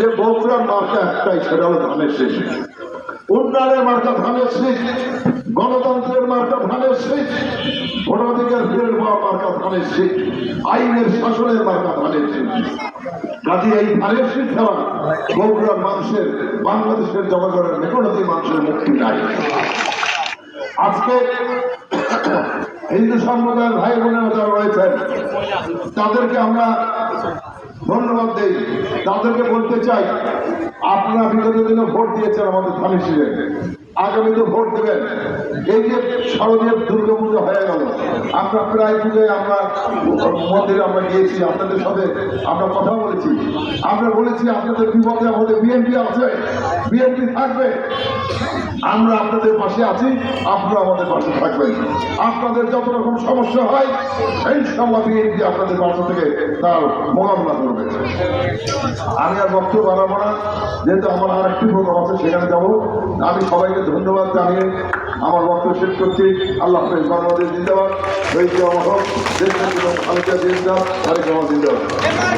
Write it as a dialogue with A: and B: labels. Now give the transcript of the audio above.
A: যে বগুড়ার মার্কা একটাই, সেটা হলো ধানের শেষ উন্নয়নের মার্কা ধানের শেষ গণতন্ত্রের মার্কা ধানের শেষ ভোটাধিকার ফিরে পাওয়া মার্কা ধানের শেষ আইনের শাসনের মার্কা ধানের শেষ কাজে এই ধানের শেষ ছাড়া বগুড়ার মানুষের, বাংলাদেশের জনগণের মেকনতি মানুষের মুক্তি নাই। আজকে হিন্দু সম্প্রদায়ের ভাই বোনেরা যারা রয়েছেন, তাদেরকে আমরা ধন্যবাদ দেই। তাদেরকে বলতে চাই, আপনারা বিগত দিনে ভোট দিয়েছেন আমাদের ধানের আগামী আগামীতে ভোট দেবেন। এই যে শারদীয় দুর্গা পুজো হয়ে গেল। আমরা প্রায় পুজোয় আমরা মন্দিরে আমরা গিয়েছি, আপনাদের সাথে আমরা কথা বলেছি। আমরা বলেছি, আপনাদের বিপদে আমাদের বিএনপি আছে, বিএনপি থাকবে। আমরা আপনাদের পাশে আছি, আপনারা আমাদের পাশে থাকবেন। আপনাদের যত রকম সমস্যা হয় ইনশাল্লাহ বিএনপি আপনাদের পাশে থেকে তার মোকাবিলা করবে। আমি আর বক্তব্য বাড়াবো না, যেহেতু আমার আর একটি প্রোগ্রাম আছে, সেখানে যাব। আমি সবাইকে ধন্যবাদ জানিয়ে আমার বক্তব্য শেষ করছি। আল্লাহ হাফেজ বাংলাদেশ জিন্দাবাদ। শহীদ জামা হোক। দেশ জিন্দাবাদ জিন্দাবাদ